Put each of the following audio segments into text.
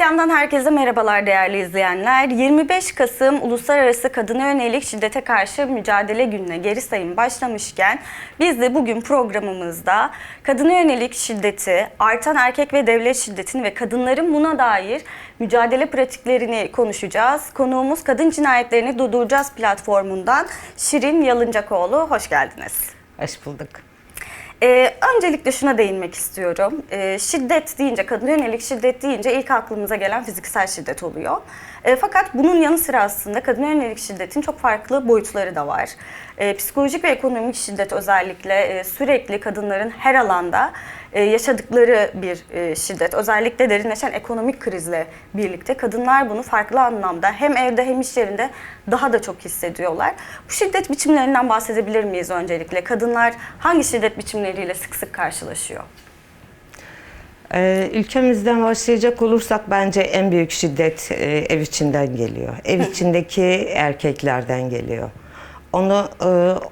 İsyan'dan herkese merhabalar değerli izleyenler. 25 Kasım Uluslararası Kadına Yönelik Şiddete Karşı Mücadele Günü'ne geri sayım başlamışken biz de bugün programımızda kadına yönelik şiddeti, artan erkek ve devlet şiddetini ve kadınların buna dair mücadele pratiklerini konuşacağız. Konuğumuz Kadın Cinayetlerini Durduracağız platformundan Şirin Yalıncakoğlu. Hoş geldiniz. Hoş bulduk. Ee, öncelikle şuna değinmek istiyorum. Ee, şiddet deyince, kadın yönelik şiddet deyince ilk aklımıza gelen fiziksel şiddet oluyor. Ee, fakat bunun yanı sıra aslında kadın yönelik şiddetin çok farklı boyutları da var. Ee, psikolojik ve ekonomik şiddet özellikle e, sürekli kadınların her alanda e, yaşadıkları bir e, şiddet. Özellikle derinleşen ekonomik krizle birlikte kadınlar bunu farklı anlamda hem evde hem iş yerinde daha da çok hissediyorlar. Bu şiddet biçimlerinden bahsedebilir miyiz öncelikle? Kadınlar hangi şiddet biçimleriyle sık sık karşılaşıyor? Ee, ülkemizden başlayacak olursak bence en büyük şiddet e, ev içinden geliyor. Ev içindeki erkeklerden geliyor. Onu e,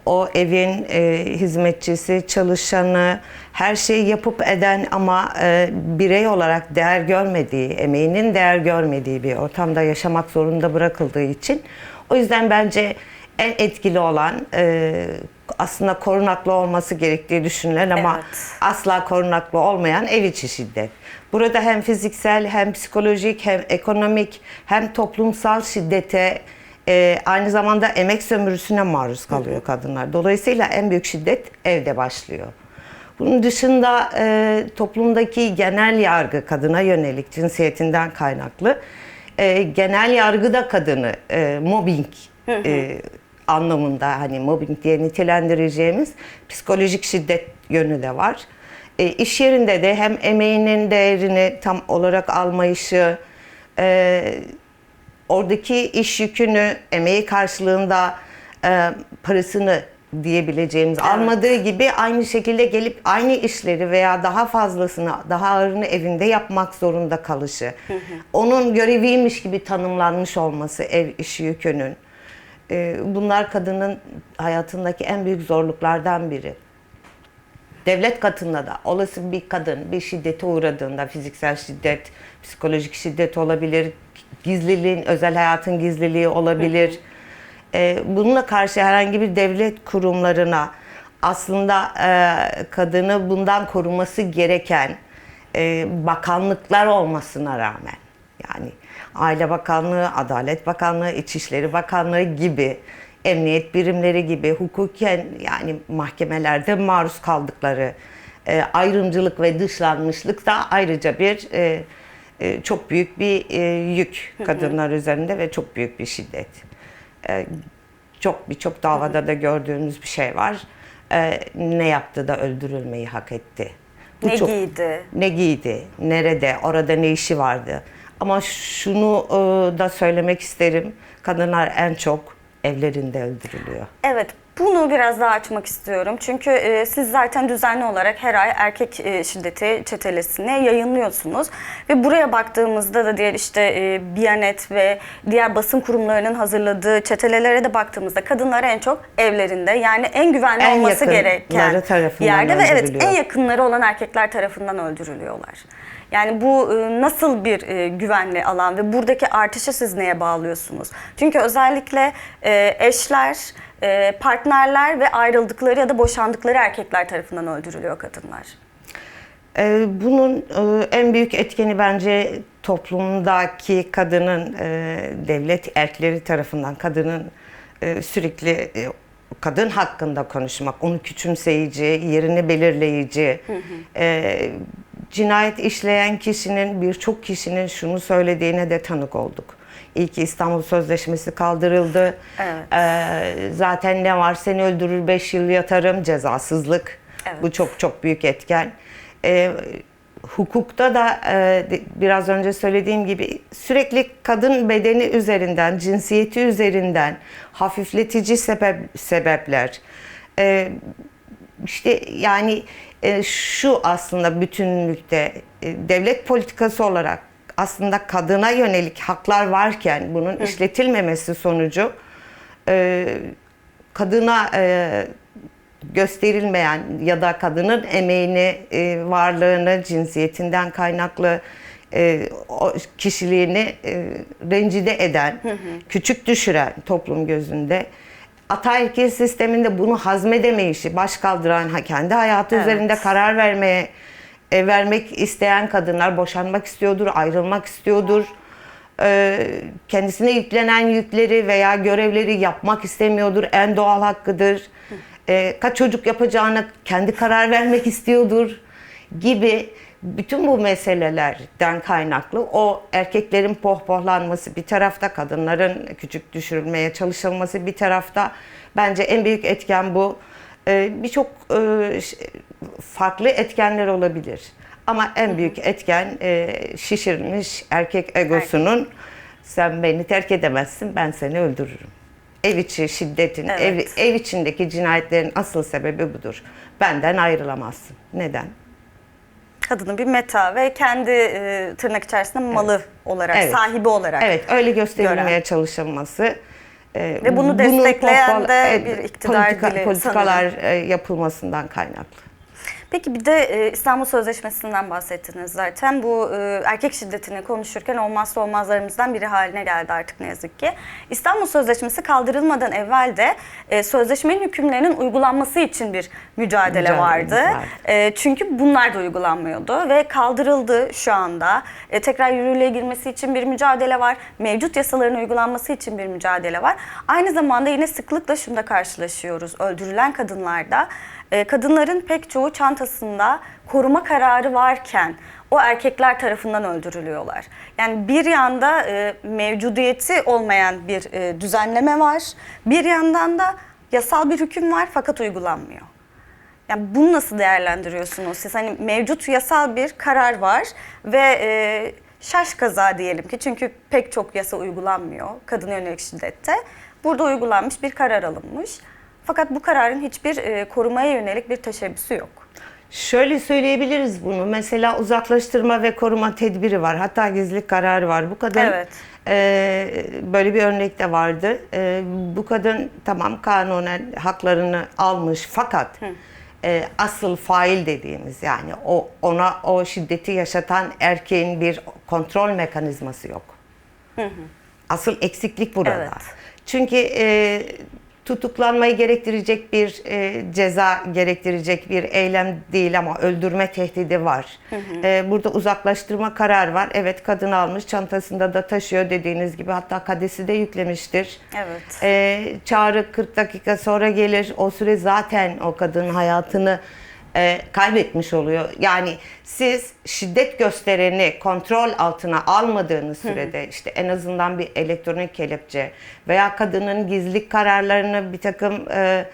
o evin e, hizmetçisi, çalışanı, her şeyi yapıp eden ama e, birey olarak değer görmediği, emeğinin değer görmediği bir ortamda yaşamak zorunda bırakıldığı için o yüzden bence en etkili olan e, aslında korunaklı olması gerektiği düşünülen ama Evet. asla korunaklı olmayan ev içi şiddet. Burada hem fiziksel hem psikolojik hem ekonomik hem toplumsal şiddete e, aynı zamanda emek sömürüsüne maruz kalıyor kadınlar. Dolayısıyla en büyük şiddet evde başlıyor. Bunun dışında e, toplumdaki genel yargı kadına yönelik cinsiyetinden kaynaklı e, genel yargı da kadını e, mobbing e, anlamında hani mobbing diye nitelendireceğimiz psikolojik şiddet yönü de var. E, iş yerinde de hem emeğinin değerini tam olarak almayışı, e, oradaki iş yükünü emeği karşılığında e, parasını diyebileceğimiz almadığı gibi aynı şekilde gelip aynı işleri veya daha fazlasını, daha ağırını evinde yapmak zorunda kalışı. Onun göreviymiş gibi tanımlanmış olması ev işi yükünün. E, bunlar kadının hayatındaki en büyük zorluklardan biri. Devlet katında da olası bir kadın bir şiddete uğradığında fiziksel şiddet, psikolojik şiddet olabilir, gizliliğin, özel hayatın gizliliği olabilir. Ee, bununla karşı herhangi bir devlet kurumlarına aslında e, kadını bundan koruması gereken e, bakanlıklar olmasına rağmen yani Aile Bakanlığı, Adalet Bakanlığı, İçişleri Bakanlığı gibi emniyet birimleri gibi hukuken yani mahkemelerde maruz kaldıkları e, ayrımcılık ve dışlanmışlık da ayrıca bir e, e, çok büyük bir e, yük kadınlar üzerinde ve çok büyük bir şiddet. E, çok birçok davada da gördüğümüz bir şey var. E, ne yaptı da öldürülmeyi hak etti. Bu ne çok- giydi? ne giydi, nerede, orada ne işi vardı. Ama şunu e, da söylemek isterim. Kadınlar en çok evlerinde öldürülüyor. Evet, bunu biraz daha açmak istiyorum. Çünkü e, siz zaten düzenli olarak her ay erkek e, şiddeti çetelesini yayınlıyorsunuz. Ve buraya baktığımızda da diğer işte e, Biyanet ve diğer basın kurumlarının hazırladığı çetelelere de baktığımızda kadınlar en çok evlerinde yani en güvenli En olması gereken yerde ve evet en yakınları olan erkekler tarafından öldürülüyorlar. Yani bu e, nasıl bir e, güvenli alan ve buradaki artışı siz neye bağlıyorsunuz? Çünkü özellikle e, eşler, partnerler ve ayrıldıkları ya da boşandıkları erkekler tarafından öldürülüyor kadınlar. Bunun en büyük etkeni bence toplumdaki kadının devlet erkleri tarafından kadının sürekli kadın hakkında konuşmak, onu küçümseyici, yerini belirleyici, e, cinayet işleyen kişinin birçok kişinin şunu söylediğine de tanık olduk. İyi ki İstanbul Sözleşmesi kaldırıldı. Evet. E, zaten ne var seni öldürür 5 yıl yatarım cezasızlık. Evet. Bu çok çok büyük etken. Ee, hukukta da e, biraz önce söylediğim gibi sürekli kadın bedeni üzerinden, cinsiyeti üzerinden hafifletici sebep sebepler. Ee, işte yani e, şu aslında bütünlükte e, devlet politikası olarak aslında kadına yönelik haklar varken bunun işletilmemesi sonucu e, kadına e, gösterilmeyen ya da kadının emeğini, e, varlığını, cinsiyetinden kaynaklı e, o kişiliğini e, rencide eden, küçük düşüren toplum gözünde ataerkil sisteminde bunu hazmedemeyişi, baş kaldıran, kendi hayatı Evet. üzerinde karar vermeye e, vermek isteyen kadınlar boşanmak istiyordur, ayrılmak istiyordur. E, kendisine yüklenen yükleri veya görevleri yapmak istemiyordur. En doğal hakkıdır. E, kaç çocuk yapacağına kendi karar vermek istiyordur gibi bütün bu meselelerden kaynaklı o erkeklerin pohpohlanması bir tarafta, kadınların küçük düşürülmeye çalışılması bir tarafta bence en büyük etken bu. Ee, Birçok e, farklı etkenler olabilir. Ama en büyük etken e, şişirilmiş erkek egosunun sen beni terk edemezsin ben seni öldürürüm. Ev içi şiddetin, ev, Evet. ev içindeki cinayetlerin asıl sebebi budur. Benden ayrılamazsın. Neden? Kadının bir meta ve kendi e, tırnak içerisinde malı olarak, Evet. sahibi olarak. Evet, öyle gösterilmeye gören. çalışılması. e, Ve bunu destekleyen de bir iktidar dili politikalar e, yapılmasından kaynaklı. Peki bir de e, İstanbul Sözleşmesi'nden bahsettiniz zaten. Bu e, erkek şiddetini konuşurken olmazsa olmazlarımızdan biri haline geldi artık ne yazık ki. İstanbul Sözleşmesi kaldırılmadan evvel de e, sözleşmenin hükümlerinin uygulanması için bir mücadele vardı. E, çünkü bunlar da uygulanmıyordu ve kaldırıldı şu anda. E, tekrar yürürlüğe girmesi için bir mücadele var. Mevcut yasaların uygulanması için bir mücadele var. Aynı zamanda yine sıklıkla şunda karşılaşıyoruz. Öldürülen kadınlarda e, kadınların pek çoğu çantasında koruma kararı varken o erkekler tarafından öldürülüyorlar. Yani bir yanda e, mevcudiyeti olmayan bir e, düzenleme var. Bir yandan da yasal bir hüküm var fakat uygulanmıyor. Yani bunu nasıl değerlendiriyorsunuz siz? Hani mevcut yasal bir karar var ve e, şaş kaza diyelim ki çünkü pek çok yasa uygulanmıyor kadına yönelik şiddette. Burada uygulanmış bir karar alınmış. Fakat bu kararın hiçbir e, korumaya yönelik bir teşebbüsü yok. Şöyle söyleyebiliriz bunu. Mesela uzaklaştırma ve koruma tedbiri var. Hatta gizlilik kararı var. Bu kadın Evet. e, böyle bir örnek de vardı. E, bu kadın tamam kanunen haklarını almış fakat e, asıl fail dediğimiz yani o ona o şiddeti yaşatan erkeğin bir kontrol mekanizması yok. Asıl eksiklik burada. Evet. Çünkü e, tutuklanmayı gerektirecek bir e, ceza gerektirecek bir eylem değil ama öldürme tehdidi var. E, burada uzaklaştırma kararı var. Evet kadın almış çantasında da taşıyor dediğiniz gibi hatta kadesi de yüklemiştir. Evet. E, çağrı 40 dakika sonra gelir. O süre zaten o kadının hayatını e, kaybetmiş oluyor. Yani siz şiddet göstereni kontrol altına almadığınız sürede işte en azından bir elektronik kelepçe veya kadının gizlilik kararlarını bir takım e,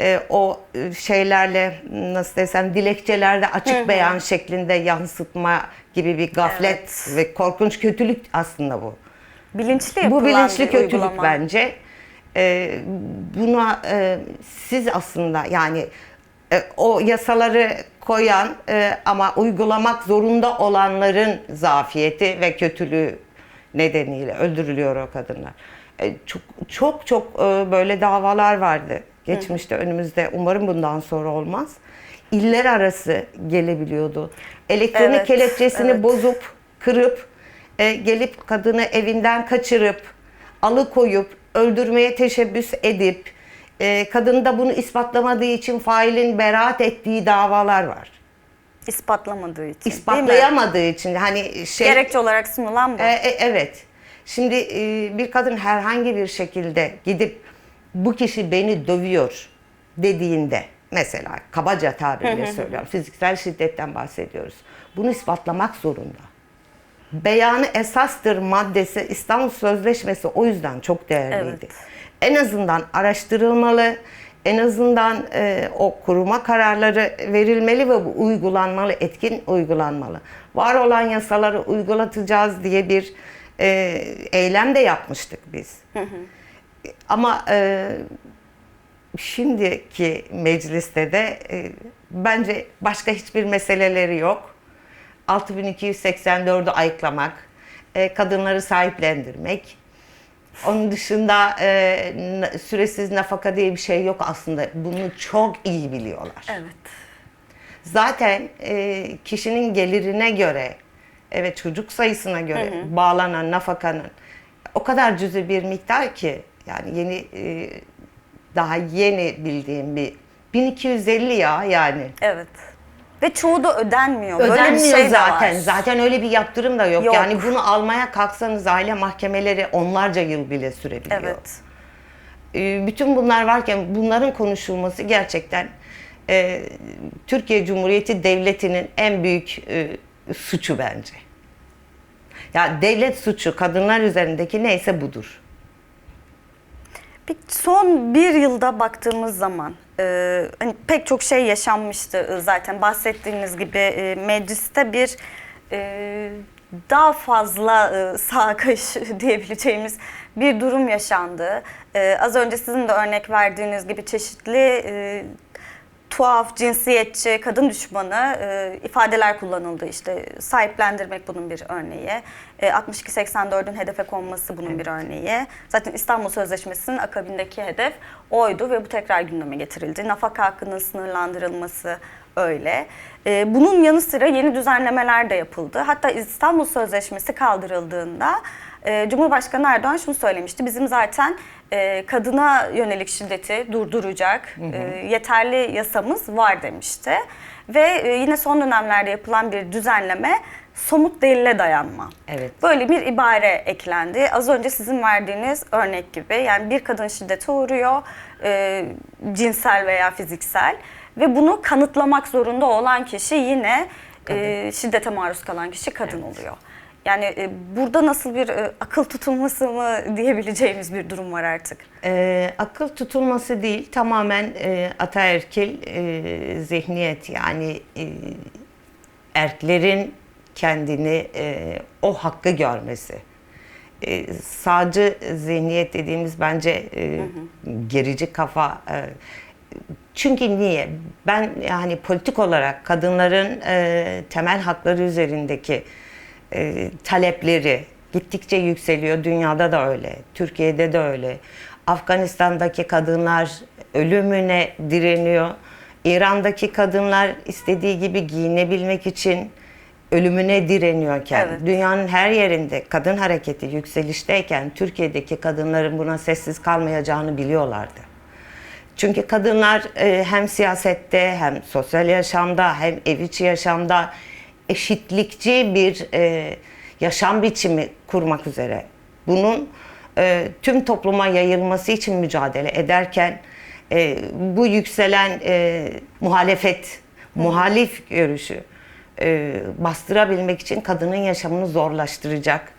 e, o e, şeylerle nasıl desem dilekçelerde açık beyan şeklinde yansıtma gibi bir gaflet Evet. ve korkunç kötülük aslında bu. Bilinçli yapılan Bu bilinçli kötülük uygulama. bence. Ee, buna e, siz aslında yani e, o yasaları koyan e, ama uygulamak zorunda olanların zafiyeti ve kötülüğü nedeniyle öldürülüyor o kadınlar. E, çok çok çok e, böyle davalar vardı geçmişte önümüzde. Umarım bundan sonra olmaz. İller arası gelebiliyordu. Elektronik Evet, kelepçesini evet. bozup, kırıp, e, gelip kadını evinden kaçırıp, alıkoyup, öldürmeye teşebbüs edip, e, kadın da bunu ispatlamadığı için failin beraat ettiği davalar var. İspatlamadığı için. İspatlayamadığı için hani şey Gerekçe olarak sunulan bu. e, e, evet. Şimdi e, bir kadın herhangi bir şekilde gidip bu kişi beni dövüyor dediğinde mesela kabaca tabirle söylüyorum fiziksel şiddetten bahsediyoruz. Bunu ispatlamak zorunda. Beyanı esastır maddesi İstanbul Sözleşmesi o yüzden çok değerliydi. Evet. En azından araştırılmalı, en azından e, o koruma kararları verilmeli ve bu uygulanmalı, etkin uygulanmalı. Var olan yasaları uygulatacağız diye bir e, eylem de yapmıştık biz. Ama e, şimdiki mecliste de e, bence başka hiçbir meseleleri yok. 6284'ü ayıklamak, e, kadınları sahiplendirmek. Onun dışında e, süresiz nafaka diye bir şey yok aslında. Bunu çok iyi biliyorlar. Evet. Zaten e, kişinin gelirine göre Evet çocuk sayısına göre bağlanan nafakanın o kadar cüzi bir miktar ki yani yeni e, daha yeni bildiğim bir 1250 ya yani. Evet. Ve çoğu da ödenmiyor. Böyle bir Ödenmiyor şey de zaten. var. Zaten öyle bir yaptırım da yok. Yok. Yani bunu almaya kalksanız aile mahkemeleri onlarca yıl bile sürebiliyor. Evet. Ee, bütün bunlar varken bunların konuşulması gerçekten e, Türkiye Cumhuriyeti Devleti'nin en büyük e, suçu bence. Ya devlet suçu kadınlar üzerindeki neyse budur. Bir son bir yılda baktığımız zaman e, hani pek çok şey yaşanmıştı e, zaten bahsettiğiniz gibi e, mecliste bir e, daha fazla e, sağ kayış diyebileceğimiz bir durum yaşandı. E, az önce sizin de örnek verdiğiniz gibi çeşitli e, tuhaf, cinsiyetçi, kadın düşmanı e, ifadeler kullanıldı. İşte sahiplendirmek bunun bir örneği. E, 62-84'ün hedefe konması bunun bir örneği. Zaten İstanbul Sözleşmesi'nin akabindeki hedef oydu ve bu tekrar gündeme getirildi. Nafaka hakkının sınırlandırılması öyle. E, bunun yanı sıra yeni düzenlemeler de yapıldı. Hatta İstanbul Sözleşmesi kaldırıldığında e, Cumhurbaşkanı Erdoğan şunu söylemişti. Bizim zaten e, kadına yönelik şiddeti durduracak e, yeterli yasamız var demişti. Ve e, yine son dönemlerde yapılan bir düzenleme somut delile dayanma. Evet. Böyle bir ibare eklendi. Az önce sizin verdiğiniz örnek gibi yani bir kadın şiddete uğruyor, e, cinsel veya fiziksel ve bunu kanıtlamak zorunda olan kişi yine e, şiddete maruz kalan kişi kadın oluyor. Yani e, burada nasıl bir e, akıl tutulması mı diyebileceğimiz bir durum var artık. Ee, akıl tutulması değil, tamamen e, ataerkil e, zihniyet yani e, erklerin kendini e, o hakkı görmesi. E, sağcı zihniyet dediğimiz bence e, gerici kafa. e, çünkü niye? Ben yani politik olarak kadınların e, temel hakları üzerindeki e, talepleri gittikçe yükseliyor. Dünyada da öyle, Türkiye'de de öyle. Afganistan'daki kadınlar ölümüne direniyor. İran'daki kadınlar istediği gibi giyinebilmek için ölümüne direniyorken, Evet. dünyanın her yerinde kadın hareketi yükselişteyken Türkiye'deki kadınların buna sessiz kalmayacağını biliyorlardı. Çünkü kadınlar e, hem siyasette hem sosyal yaşamda hem ev içi yaşamda eşitlikçi bir e, yaşam biçimi kurmak üzere. Bunun e, tüm topluma yayılması için mücadele ederken e, bu yükselen e, muhalefet, muhalif görüşü e, bastırabilmek için kadının yaşamını zorlaştıracak.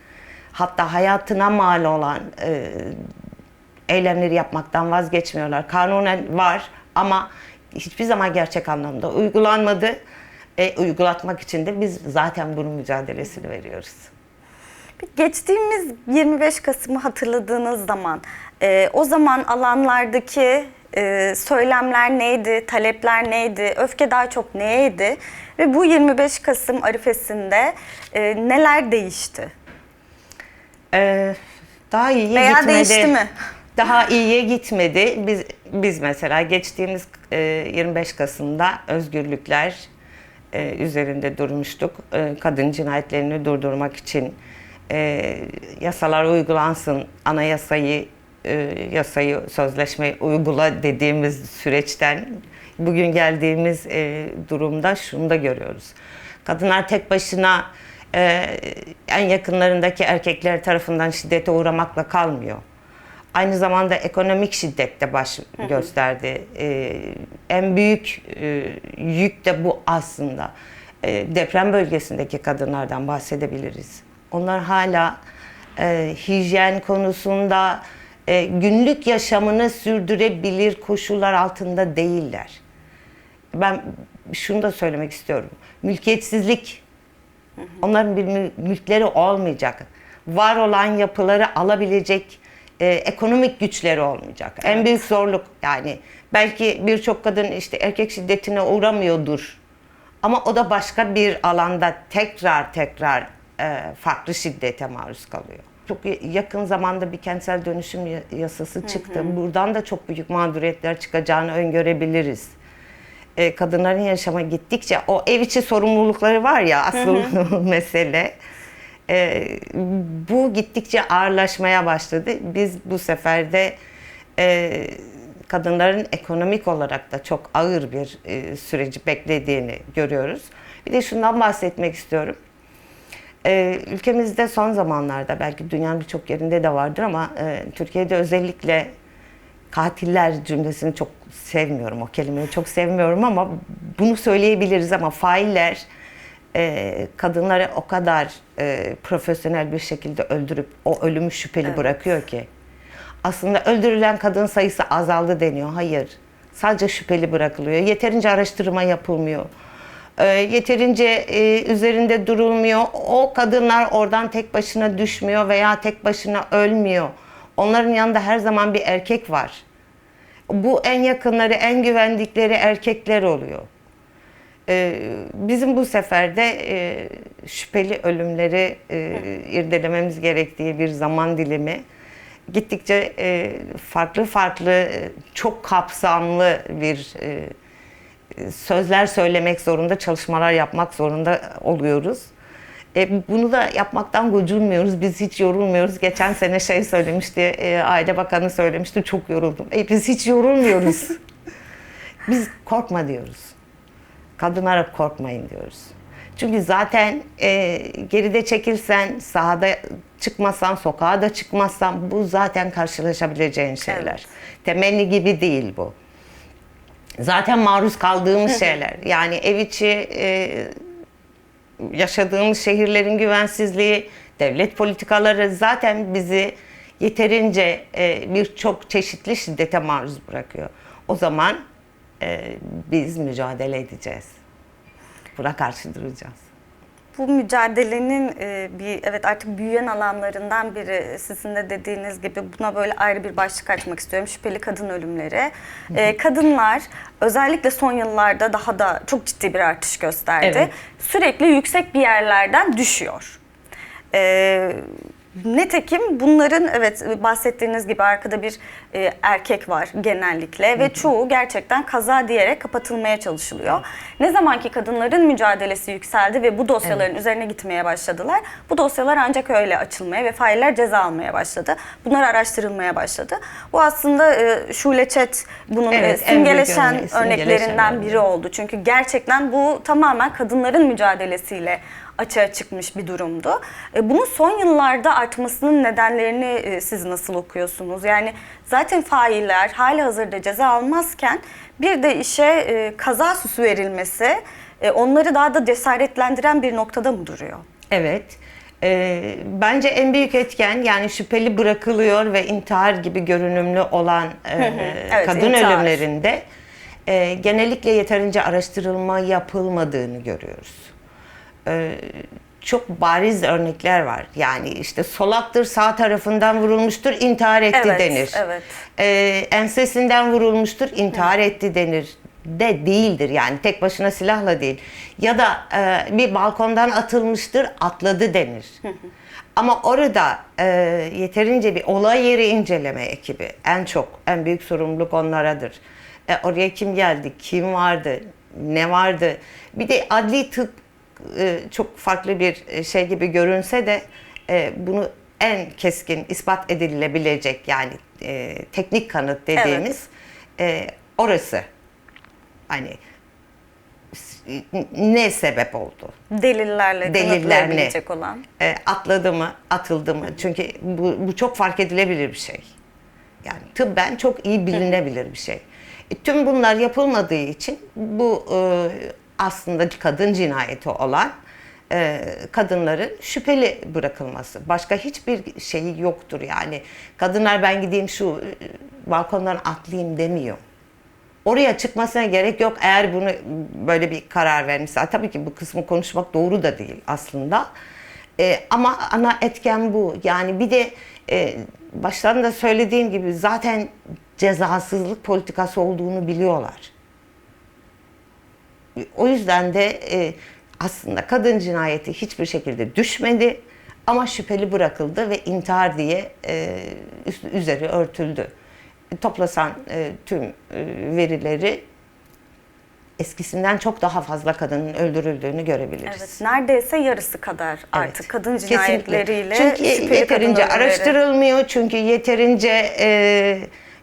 Hatta hayatına mal olan e, eylemleri yapmaktan vazgeçmiyorlar. Kanunen var ama hiçbir zaman gerçek anlamda uygulanmadı. E, uygulatmak için de biz zaten bunun mücadelesini veriyoruz. Geçtiğimiz 25 Kasım'ı hatırladığınız zaman e, o zaman alanlardaki e, söylemler neydi, talepler neydi, öfke daha çok neydi ve bu 25 Kasım arifesinde e, neler değişti? E, daha iyi Veya gitmedi. değişti mi? Daha iyiye gitmedi. Biz biz mesela geçtiğimiz e, 25 Kasım'da özgürlükler e, üzerinde durmuştuk. E, kadın cinayetlerini durdurmak için e, yasalar uygulansın, anayasayı e, yasayı, sözleşmeyi uygula dediğimiz süreçten bugün geldiğimiz e, durumda şunu da görüyoruz. Kadınlar tek başına e, en yakınlarındaki erkekler tarafından şiddete uğramakla kalmıyor. Aynı zamanda ekonomik şiddet de baş gösterdi. Ee, en büyük e, yük de bu aslında. Ee, deprem bölgesindeki kadınlardan bahsedebiliriz. Onlar hala e, hijyen konusunda e, günlük yaşamını sürdürebilir koşullar altında değiller. Ben şunu da söylemek istiyorum. Mülkiyetsizlik Onların bir mül- mülkleri olmayacak. Var olan yapıları alabilecek e, ekonomik güçleri olmayacak. En büyük zorluk yani belki birçok kadın işte erkek şiddetine uğramıyordur. Ama o da başka bir alanda tekrar tekrar e, farklı şiddete maruz kalıyor. Çok yakın zamanda bir kentsel dönüşüm ya- yasası çıktı. Buradan da çok büyük mağduriyetler çıkacağını öngörebiliriz. e, kadınların yaşama gittikçe o ev içi sorumlulukları var ya asıl mesele. E, bu gittikçe ağırlaşmaya başladı. Biz bu sefer de e, kadınların ekonomik olarak da çok ağır bir e, süreci beklediğini görüyoruz. Bir de şundan bahsetmek istiyorum. Ee, ülkemizde son zamanlarda belki dünyanın birçok yerinde de vardır ama e, Türkiye'de özellikle katiller cümlesini çok sevmiyorum. O kelimeyi çok sevmiyorum ama bunu söyleyebiliriz ama failler e, kadınları o kadar e, profesyonel bir şekilde öldürüp o ölümü şüpheli bırakıyor ki. Aslında öldürülen kadın sayısı azaldı deniyor. Hayır. Sadece şüpheli bırakılıyor. Yeterince araştırma yapılmıyor. E, yeterince e, üzerinde durulmuyor. O kadınlar oradan tek başına düşmüyor veya tek başına ölmüyor. Onların yanında her zaman bir erkek var. Bu en yakınları, en güvendikleri erkekler oluyor. E, bizim bu sefer de e, şüpheli ölümleri e, irdelememiz gerektiği bir zaman dilimi. Gittikçe e, farklı farklı, e, çok kapsamlı bir e, sözler söylemek zorunda, çalışmalar yapmak zorunda oluyoruz. E, bunu da yapmaktan gocunmuyoruz. Biz hiç yorulmuyoruz. Geçen sene şey söylemişti, e, Aile Bakanı söylemişti, çok yoruldum. E, biz hiç yorulmuyoruz. biz korkma diyoruz. Kadınlara korkmayın diyoruz. Çünkü zaten e, geride çekilsen, sahada çıkmasan, sokağa da çıkmazsan bu zaten karşılaşabileceğin şeyler. Evet. Temenni gibi değil bu zaten maruz kaldığımız şeyler. Yani ev içi e, yaşadığımız şehirlerin güvensizliği, devlet politikaları zaten bizi yeterince e, birçok çeşitli şiddete maruz bırakıyor. O zaman e, biz mücadele edeceğiz. Buna karşı duracağız. Bu mücadelenin e, bir evet artık büyüyen alanlarından biri sizin de dediğiniz gibi buna böyle ayrı bir başlık açmak istiyorum. Şüpheli kadın ölümleri. E, kadınlar özellikle son yıllarda daha da çok ciddi bir artış gösterdi. Evet. Sürekli yüksek bir yerlerden düşüyor. E, Netekim bunların evet bahsettiğiniz gibi arkada bir e, erkek var genellikle ve çoğu gerçekten kaza diyerek kapatılmaya çalışılıyor. Ne zamanki kadınların mücadelesi yükseldi ve bu dosyaların üzerine gitmeye başladılar. Bu dosyalar ancak öyle açılmaya ve failler ceza almaya başladı. Bunlar araştırılmaya başladı. Bu aslında e, Şule Çet bunun Evet, e, büyük simgeleşen örneği, örneklerinden biri oldu. Çünkü gerçekten bu tamamen kadınların mücadelesiyle açığa çıkmış bir durumdu. E, Bunun son yıllarda artmasının nedenlerini e, siz nasıl okuyorsunuz? Yani zaten failler hali hazırda ceza almazken bir de işe e, kaza süsü verilmesi e, onları daha da cesaretlendiren bir noktada mı duruyor? Evet. Ee, bence en büyük etken yani şüpheli bırakılıyor ve intihar gibi görünümlü olan e, Evet, kadın intihar. ölümlerinde e, genellikle yeterince araştırılma yapılmadığını görüyoruz. Ee, çok bariz örnekler var. Yani işte solaktır sağ tarafından vurulmuştur intihar etti Evet, denir. evet. Ee, ensesinden vurulmuştur intihar etti denir de değildir yani tek başına silahla değil. Ya da e, bir balkondan atılmıştır atladı denir. Ama orada e, yeterince bir olay yeri inceleme ekibi en çok en büyük sorumluluk onlaradır. E, oraya kim geldi, kim vardı, ne vardı. Bir de adli tıp e, çok farklı bir e, şey gibi görünse de e, bunu en keskin ispat edilebilecek yani e, teknik kanıt dediğimiz e, orası. Hani ne sebep oldu? Delillerle, Deliller ne? olan. E, atladı mı, atıldı mı? Çünkü bu, bu çok fark edilebilir bir şey. Yani tıbben çok iyi bilinebilir bir şey. E, tüm bunlar yapılmadığı için bu e, aslında kadın cinayeti olan e, kadınların şüpheli bırakılması. Başka hiçbir şeyi yoktur yani. Kadınlar ben gideyim şu e, balkondan atlayayım demiyor. Oraya çıkmasına gerek yok eğer bunu böyle bir karar vermişse. Tabii ki bu kısmı konuşmak doğru da değil aslında. Ee, ama ana etken bu. Yani bir de e, baştan da söylediğim gibi zaten cezasızlık politikası olduğunu biliyorlar. O yüzden de e, aslında kadın cinayeti hiçbir şekilde düşmedi ama şüpheli bırakıldı ve intihar diye e, üzeri örtüldü. Toplasan e, tüm e, verileri eskisinden çok daha fazla kadının öldürüldüğünü görebiliriz. Evet, neredeyse yarısı kadar artık Evet. kadın Kesinlikle. cinayetleriyle Çünkü yeterince araştırılmıyor, çünkü yeterince e,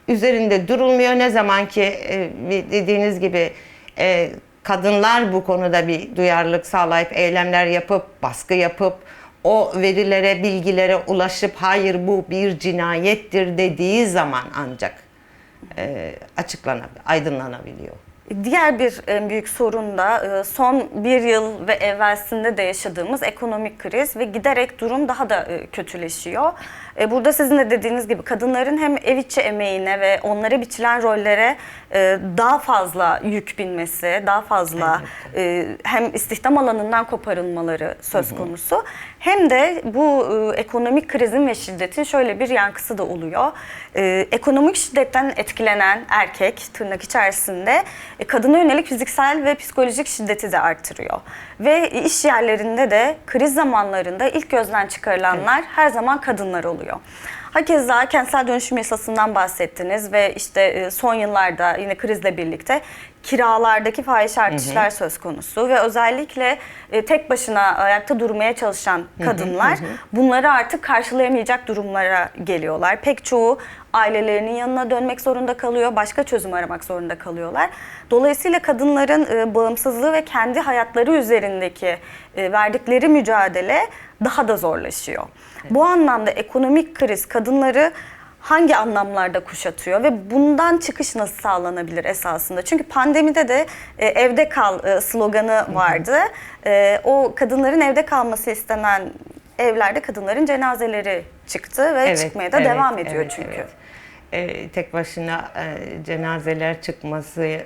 üzerinde durulmuyor. Ne zaman ki e, dediğiniz gibi e, kadınlar bu konuda bir duyarlılık sağlayıp eylemler yapıp, baskı yapıp, o verilere, bilgilere ulaşıp hayır bu bir cinayettir dediği zaman ancak e, açıklanabilir, aydınlanabiliyor. Diğer bir en büyük sorun da e, son bir yıl ve evvelsinde de yaşadığımız ekonomik kriz ve giderek durum daha da e, kötüleşiyor. E, Burada sizin de dediğiniz gibi kadınların hem ev içi emeğine ve onlara biçilen rollere e, daha fazla yük binmesi, daha fazla e, hem istihdam alanından koparılmaları söz konusu hem de bu e, ekonomik krizin ve şiddetin şöyle bir yankısı da oluyor. E, Ekonomik şiddetten etkilenen erkek tırnak içerisinde e, kadına yönelik fiziksel ve psikolojik şiddeti de artırıyor. Ve iş yerlerinde de kriz zamanlarında ilk gözden çıkarılanlar her zaman kadınlar oluyor. Hakeza kentsel dönüşüm yasasından bahsettiniz ve işte e, son yıllarda yine krizle birlikte kiralardaki fahiş artışlar söz konusu ve özellikle e, tek başına ayakta durmaya çalışan kadınlar bunları artık karşılayamayacak durumlara geliyorlar. Pek çoğu ailelerinin yanına dönmek zorunda kalıyor, başka çözüm aramak zorunda kalıyorlar. Dolayısıyla kadınların e, bağımsızlığı ve kendi hayatları üzerindeki e, verdikleri mücadele daha da zorlaşıyor. Bu anlamda ekonomik kriz kadınları hangi anlamlarda kuşatıyor ve bundan çıkış nasıl sağlanabilir esasında? Çünkü pandemide de e, evde kal e, sloganı vardı. E, o kadınların evde kalması istenen evlerde kadınların cenazeleri çıktı ve çıkmaya da evet, devam ediyor evet, çünkü. evet. Ee, tek başına e, cenazeler çıkması e,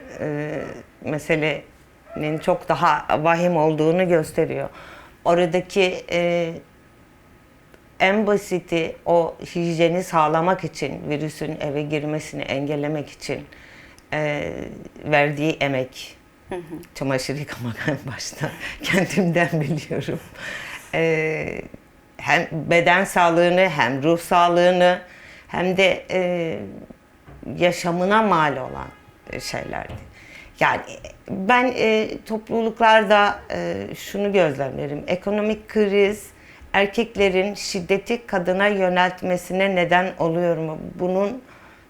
meselenin çok daha vahim olduğunu gösteriyor. Oradaki e, en basiti o hijyeni sağlamak için, virüsün eve girmesini engellemek için e, verdiği emek. Çamaşır yıkamak en başta kendimden biliyorum. E, hem beden sağlığını hem ruh sağlığını hem de e, yaşamına mal olan e, şeylerdi. Yani ben e, topluluklarda e, şunu gözlemlerim. Ekonomik kriz erkeklerin şiddeti kadına yöneltmesine neden oluyor mu? Bunun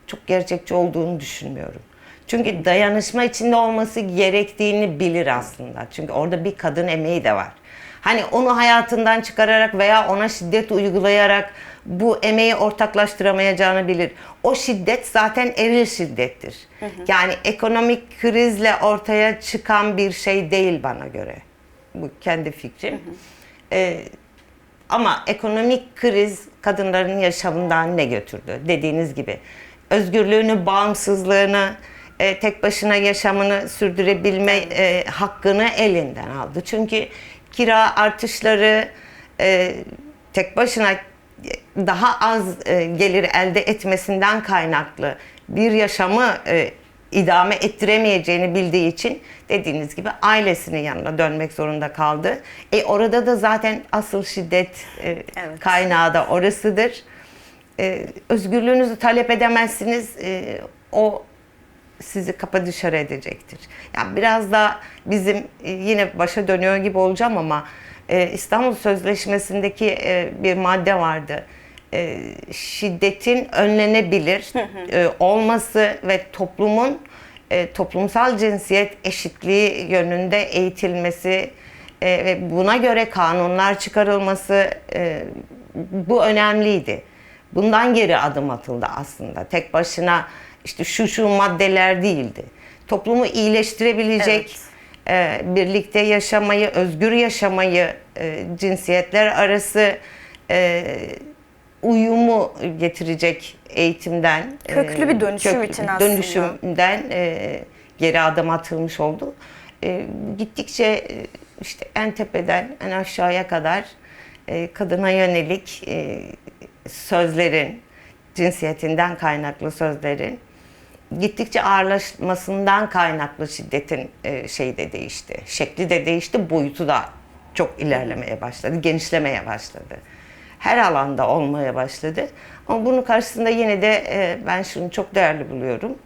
çok gerçekçi olduğunu düşünmüyorum. Çünkü dayanışma içinde olması gerektiğini bilir aslında. Çünkü orada bir kadın emeği de var. Hani onu hayatından çıkararak veya ona şiddet uygulayarak bu emeği ortaklaştıramayacağını bilir. O şiddet zaten eril şiddettir. Yani ekonomik krizle ortaya çıkan bir şey değil bana göre. Bu kendi fikrim. Ee, ama ekonomik kriz kadınların yaşamından ne götürdü? Dediğiniz gibi özgürlüğünü, bağımsızlığını, e, tek başına yaşamını sürdürebilme e, hakkını elinden aldı. Çünkü kira artışları e, tek başına daha az e, gelir elde etmesinden kaynaklı bir yaşamı e, idame ettiremeyeceğini bildiği için dediğiniz gibi ailesinin yanına dönmek zorunda kaldı. E orada da zaten asıl şiddet e, Evet. kaynağı da orasıdır. E, özgürlüğünüzü talep edemezsiniz. E, o sizi kapı dışarı edecektir. Yani biraz da bizim e, yine başa dönüyor gibi olacağım ama e, İstanbul Sözleşmesi'ndeki e, bir madde vardı. E, şiddetin önlenebilir e, olması ve toplumun e, toplumsal cinsiyet eşitliği yönünde eğitilmesi e, ve buna göre kanunlar çıkarılması e, bu önemliydi. Bundan geri adım atıldı aslında. Tek başına işte şu şu maddeler değildi. Toplumu iyileştirebilecek, e, birlikte yaşamayı, özgür yaşamayı, e, cinsiyetler arası e, uyumu getirecek eğitimden, Köklü bir dönüşüm için aslında. dönüşümden e, geri adım atılmış oldu. E, gittikçe e, işte en tepeden en aşağıya kadar e, kadına yönelik e, sözlerin, cinsiyetinden kaynaklı sözlerin gittikçe ağırlaşmasından kaynaklı şiddetin e, şeyi de değişti. Şekli de değişti, boyutu da çok ilerlemeye başladı, genişlemeye başladı. Her alanda olmaya başladı. Ama bunun karşısında yine de e, ben şunu çok değerli buluyorum.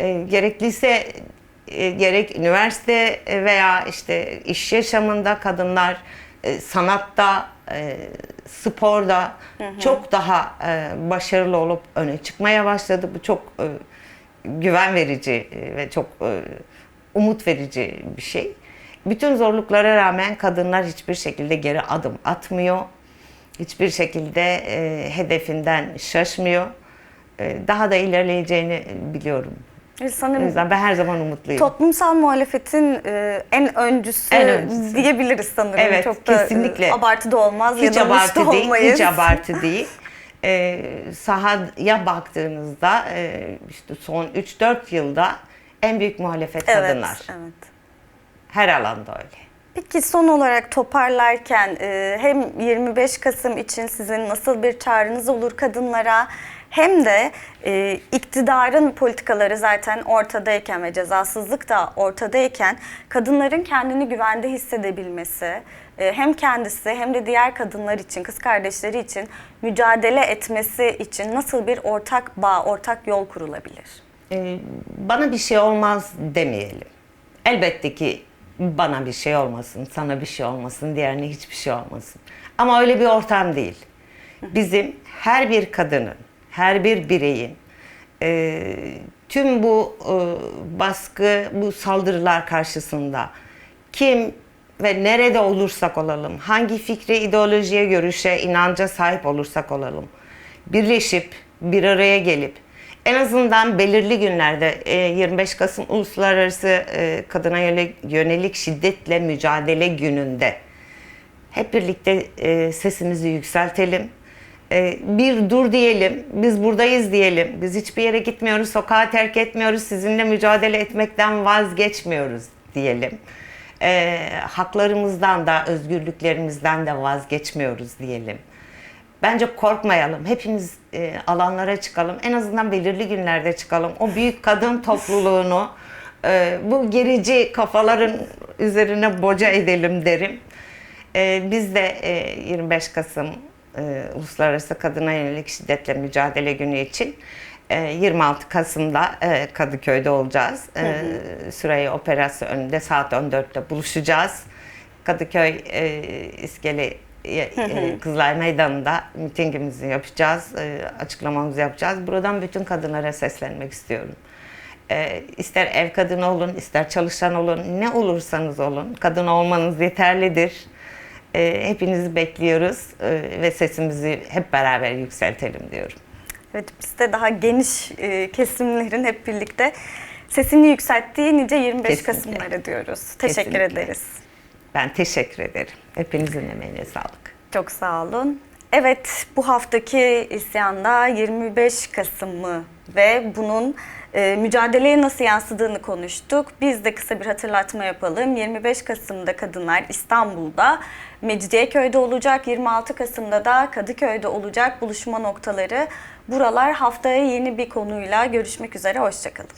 E, gerekliyse e, gerek üniversite veya işte iş yaşamında kadınlar e, sanatta, e, sporda çok daha e, başarılı olup öne çıkmaya başladı. Bu çok e, güven verici ve çok e, umut verici bir şey. Bütün zorluklara rağmen kadınlar hiçbir şekilde geri adım atmıyor. Hiçbir şekilde e, hedefinden şaşmıyor. E, daha da ilerleyeceğini biliyorum. E, O Sanırım yüzden ben her zaman umutluyum. toplumsal muhalefetin e, en öncüsü, En öncüsü. diyebiliriz sanırım. Evet, Çok da kesinlikle. e, abartı da olmaz hiç ya da abartı değil, olmayız. hiç abartı değil. Ee, sahaya baktığınızda e, işte son 3-4 yılda en büyük muhalefet Evet, kadınlar. evet. Her alanda öyle. Peki son olarak toparlarken e, hem 25 Kasım için sizin nasıl bir çağrınız olur kadınlara hem de e, iktidarın politikaları zaten ortadayken ve cezasızlık da ortadayken kadınların kendini güvende hissedebilmesi e, hem kendisi hem de diğer kadınlar için, kız kardeşleri için mücadele etmesi için nasıl bir ortak bağ, ortak yol kurulabilir? Ee, bana bir şey olmaz demeyelim. Elbette ki bana bir şey olmasın, sana bir şey olmasın, diğerine hiçbir şey olmasın. Ama öyle bir ortam değil. Bizim her bir kadının, her bir bireyin e, tüm bu e, baskı, bu saldırılar karşısında kim ve nerede olursak olalım, hangi fikre, ideolojiye, görüşe, inanca sahip olursak olalım, birleşip bir araya gelip en azından belirli günlerde e, 25 Kasım Uluslararası e, Kadına Yönelik- Şiddetle Mücadele Günü'nde hep birlikte e, sesimizi yükseltelim. E, bir dur diyelim, biz buradayız diyelim. Biz hiçbir yere gitmiyoruz, sokağa terk etmiyoruz, sizinle mücadele etmekten vazgeçmiyoruz diyelim. E, haklarımızdan da, özgürlüklerimizden de vazgeçmiyoruz diyelim. Bence korkmayalım. Hepimiz e, alanlara çıkalım. En azından belirli günlerde çıkalım. O büyük kadın topluluğunu e, bu gerici kafaların üzerine boca edelim derim. E, biz de e, 25 Kasım e, Uluslararası Kadına Yönelik Şiddetle Mücadele Günü için e, 26 Kasım'da e, Kadıköy'de olacağız. E, Süreyya Operası önünde saat 14'te buluşacağız. Kadıköy e, İskele e, Kızılay Meydanı'nda mitingimizi yapacağız, e, açıklamamızı yapacağız. Buradan bütün kadınlara seslenmek istiyorum. E, ister ev kadını olun, ister çalışan olun, ne olursanız olun, kadın olmanız yeterlidir. E, hepinizi bekliyoruz e, ve sesimizi hep beraber yükseltelim diyorum. Evet biz de daha geniş e, kesimlerin hep birlikte sesini yükselttiği nice 25 Kesinlikle. Kasımları diyoruz. Teşekkür Kesinlikle. ederiz. Ben teşekkür ederim. Hepinizin emeğine sağlık. Çok sağ olun. Evet bu haftaki isyanda 25 Kasım'ı ve bunun e, mücadeleye nasıl yansıdığını konuştuk. Biz de kısa bir hatırlatma yapalım. 25 Kasım'da kadınlar İstanbul'da Mecidiyeköy'de olacak. 26 Kasım'da da Kadıköy'de olacak buluşma noktaları. Buralar haftaya yeni bir konuyla görüşmek üzere. Hoşçakalın.